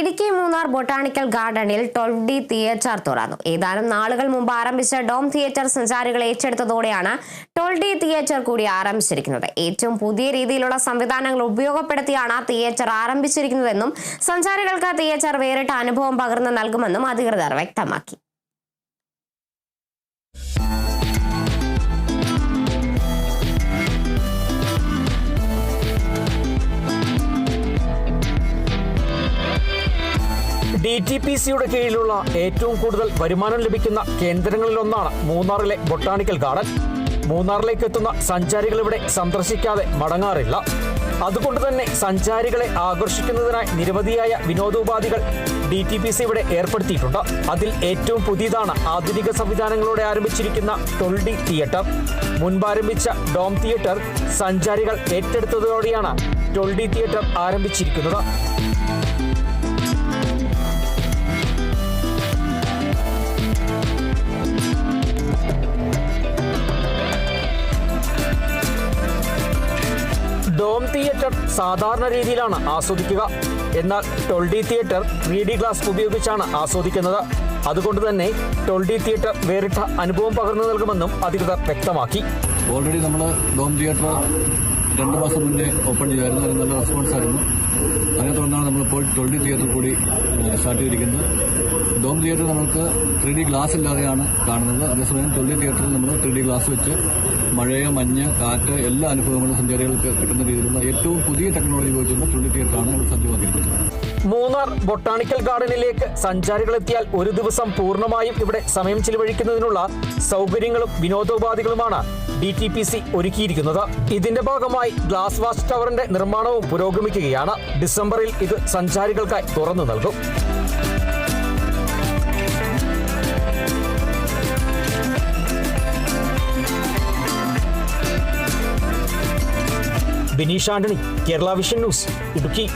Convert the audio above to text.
Idukki Munnar botanical ഗാർഡനിൽ twelve D theatre തുറന്നു. ഏതാനും നാളുകൾ മുമ്പ് ആരംഭിച്ച ഡോം തിയേറ്റർ സഞ്ചാരികൾ ഏറ്റെടുത്തതോടെയാണ് ട്വൽവ് ഡി തിയേറ്റർ കൂടി ആരംഭിച്ചിരിക്കുന്നത്. ഏറ്റവും പുതിയ രീതിയിലുള്ള സംവിധാനങ്ങൾ ഉപയോഗപ്പെടുത്തിയാണ് തിയേറ്റർ ആരംഭിച്ചിരിക്കുന്നതെന്നും സഞ്ചാരികൾക്ക് തിയേറ്റർ വേറിട്ട അനുഭവം പകർന്നു നൽകുമെന്നും അധികൃതർ വ്യക്തമാക്കി. ഡി ടി പി സിയുടെ കീഴിലുള്ള ഏറ്റവും കൂടുതൽ വരുമാനം ലഭിക്കുന്ന കേന്ദ്രങ്ങളിലൊന്നാണ് മൂന്നാറിലെ ബൊട്ടാണിക്കൽ ഗാർഡൻ. മൂന്നാറിലേക്ക് എത്തുന്ന സഞ്ചാരികൾ ഇവിടെ സന്ദർശിക്കാതെ മടങ്ങാറില്ല. അതുകൊണ്ട് തന്നെ സഞ്ചാരികളെ ആകർഷിക്കുന്നതിനായി നിരവധിയായ വിനോദോപാധികൾ ഡി ടി പി സി ഇവിടെ ഏർപ്പെടുത്തിയിട്ടുണ്ട്. അതിൽ ഏറ്റവും പുതിയതാണ് ആധുനിക സംവിധാനങ്ങളോടെ ആരംഭിച്ചിരിക്കുന്ന ടൊൾഡി തിയേറ്റർ. മുൻപ് ആരംഭിച്ച ഡോം തിയേറ്റർ സഞ്ചാരികൾ ഏറ്റെടുത്തതോടെയാണ് ടൊൾഡി തിയേറ്റർ ആരംഭിച്ചിരിക്കുന്നത്. ഡോം തിയേറ്റർ സാധാരണ രീതിയിലാണ് ആസ്വദിക്കുക. എന്നാൽ twelve D theatre three D glass ഉപയോഗിച്ചാണ് ആസ്വദിക്കുന്നത്. അതുകൊണ്ട് തന്നെ ടൊൾഡി തിയേറ്റർ വേറിട്ട അനുഭവം പകർന്നു നൽകുമെന്നും അധികൃതർ വ്യക്തമാക്കി. ഓൾറെഡി നമ്മൾ ഡോം തിയേറ്റർ രണ്ട് മാസം മുന്നേ ഓപ്പൺ ചെയ്തായിരുന്നു. അതിന് നല്ല റെസ്പോൺസ് ആയിരുന്നു. അതിനെ തുടർന്നാണ് നമ്മളിപ്പോൾ ട്വൽഡി തിയേറ്റർ കൂടി സ്റ്റാർട്ട് ചെയ്തിരിക്കുന്നത്. ഡോം തിയേറ്റർ നമുക്ക് ത്രീ ഡി ഗ്ലാസ് ഇല്ലാതെയാണ് കാണുന്നത്. അതേസമയം ട്വൽഡി തിയേറ്ററിൽ നമ്മൾ ത്രീ ഡി ഗ്ലാസ് വെച്ച് മഴയോ മഞ്ഞ് കാറ്റ് എല്ലാ അനുഭവങ്ങളും സഞ്ചാരികൾക്ക് കിട്ടുന്ന രീതിയിലുള്ള ഏറ്റവും പുതിയ ടെക്നോളജി ഉപയോഗിച്ചുള്ള ട്വൽഡി തിയേറ്ററാണ് സജ്ജമാക്കിയിരിക്കുന്നത്. മൂന്നാർ ബൊട്ടാണിക്കൽ ഗാർഡനിലേക്ക് സഞ്ചാരികൾ എത്തിയാൽ ഒരു ദിവസം പൂർണമായും ഇവിടെ സമയം ചിലവഴിക്കുന്നതിനുള്ള സൗകര്യങ്ങളും വിനോദോപാധികളുമാണ് ഡി ടി പി സി ഒരുക്കിയിരിക്കുന്നത്. ഇതിന്റെ ഭാഗമായി ഗ്ലാസ് വാച്ച് ടവറിന്റെ നിർമ്മാണവും പുരോഗമിക്കുകയാണ്. ഡിസംബറിൽ ഇത് സഞ്ചാരികൾക്കായി തുറന്നു നൽകും. Bineesh Antony Kerala vision news Idukki.